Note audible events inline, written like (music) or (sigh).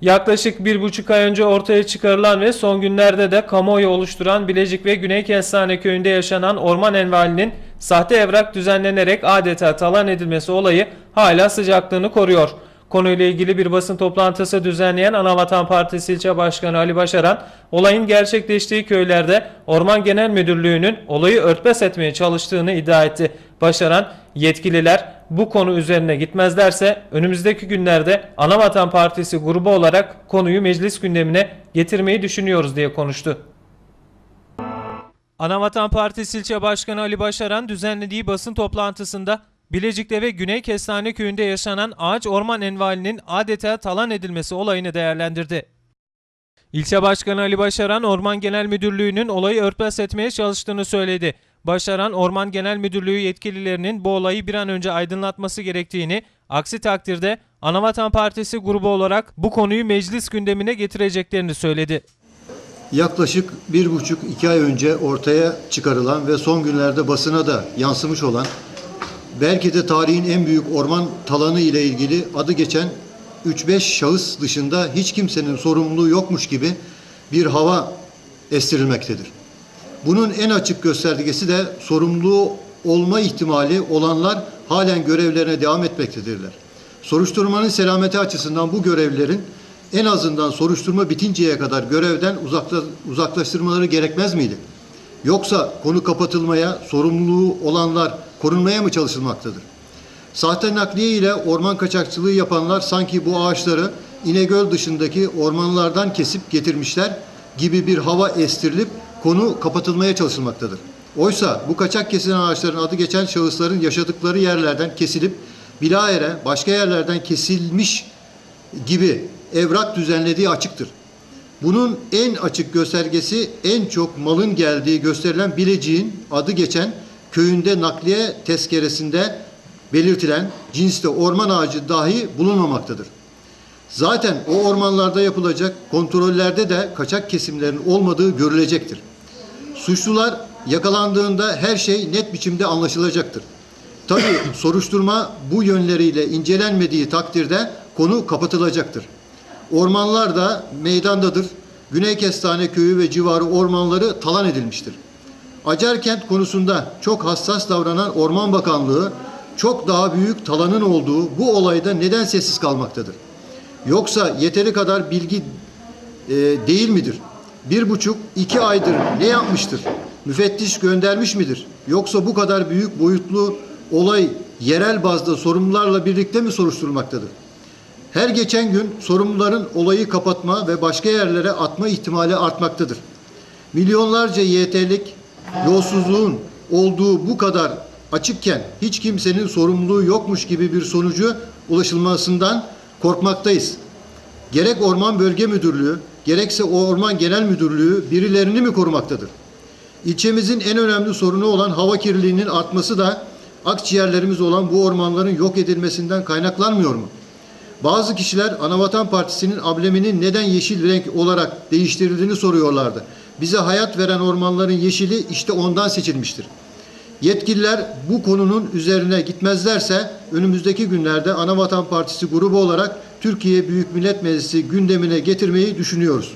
Yaklaşık bir buçuk ay önce ortaya çıkarılan ve son günlerde de kamuoyu oluşturan Bilecik ve Güney Kestane köyünde yaşanan orman envalinin sahte evrak düzenlenerek adeta talan edilmesi olayı hala sıcaklığını koruyor. Konuyla ilgili bir basın toplantısı düzenleyen Anavatan Partisi ilçe başkanı Ali Başaran, olayın gerçekleştiği köylerde Orman Genel Müdürlüğü'nün olayı örtbas etmeye çalıştığını iddia etti. Başaran, yetkililer bu konu üzerine gitmezlerse önümüzdeki günlerde Anavatan Partisi grubu olarak konuyu meclis gündemine getirmeyi düşünüyoruz diye konuştu. Anavatan Partisi ilçe başkanı Ali Başaran düzenlediği basın toplantısında Bilecik'te ve Güney Kestane köyünde yaşanan ağaç orman envalinin adeta talan edilmesi olayını değerlendirdi. İlçe Başkanı Ali Başaran, Orman Genel Müdürlüğü'nün olayı örtbas etmeye çalıştığını söyledi. Başaran, Orman Genel Müdürlüğü yetkililerinin bu olayı bir an önce aydınlatması gerektiğini, aksi takdirde Anavatan Partisi grubu olarak bu konuyu meclis gündemine getireceklerini söyledi. Yaklaşık bir buçuk iki ay önce ortaya çıkarılan ve son günlerde basına da yansımış olan belki de tarihin en büyük orman talanı ile ilgili adı geçen 3-5 şahıs dışında hiç kimsenin sorumluluğu yokmuş gibi bir hava estirilmektedir. Bunun en açık göstergesi de sorumluluğu olma ihtimali olanlar halen görevlerine devam etmektedirler. Soruşturmanın selameti açısından bu görevlilerin en azından soruşturma bitinceye kadar görevden uzakla, uzaklaştırmaları gerekmez miydi? Yoksa konu kapatılmaya, sorumluluğu olanlar korunmaya mı çalışılmaktadır? Sahte nakliye ile orman kaçakçılığı yapanlar sanki bu ağaçları İnegöl dışındaki ormanlardan kesip getirmişler gibi bir hava estirilip konu kapatılmaya çalışılmaktadır. Oysa bu kaçak kesilen ağaçların adı geçen şahısların yaşadıkları yerlerden kesilip bilahare başka yerlerden kesilmiş gibi evrak düzenlediği açıktır. Bunun en açık göstergesi en çok malın geldiği gösterilen Bilecik'in adı geçen köyünde nakliye tezkeresinde belirtilen cinste orman ağacı dahi bulunmamaktadır. Zaten o ormanlarda yapılacak kontrollerde de kaçak kesimlerin olmadığı görülecektir. Suçlular yakalandığında her şey net biçimde anlaşılacaktır. Tabii (coughs) soruşturma bu yönleriyle incelenmediği takdirde konu kapatılacaktır. Ormanlar da meydandadır. Güney Kestane Köyü ve civarı ormanları talan edilmiştir. Acarkent konusunda çok hassas davranan Orman Bakanlığı çok daha büyük talanın olduğu bu olayda neden sessiz kalmaktadır? Yoksa yeteri kadar bilgi e, değil midir? Bir buçuk, iki aydır ne yapmıştır? Müfettiş göndermiş midir? Yoksa bu kadar büyük boyutlu olay yerel bazda sorumlularla birlikte mi soruşturulmaktadır? Her geçen gün sorumluların olayı kapatma ve başka yerlere atma ihtimali artmaktadır. Milyonlarca YT'lik yolsuzluğun olduğu bu kadar açıkken hiç kimsenin sorumluluğu yokmuş gibi bir sonucu ulaşılmasından korkmaktayız. Gerek Orman Bölge Müdürlüğü, gerekse Orman Genel Müdürlüğü birilerini mi korumaktadır? İlçemizin en önemli sorunu olan hava kirliliğinin artması da akciğerlerimiz olan bu ormanların yok edilmesinden kaynaklanmıyor mu? Bazı kişiler Anavatan Partisi'nin ambleminin neden yeşil renk olarak değiştirildiğini soruyorlardı. Bize hayat veren ormanların yeşili işte ondan seçilmiştir. Yetkililer bu konunun üzerine gitmezlerse önümüzdeki günlerde Anavatan Partisi grubu olarak Türkiye Büyük Millet Meclisi gündemine getirmeyi düşünüyoruz.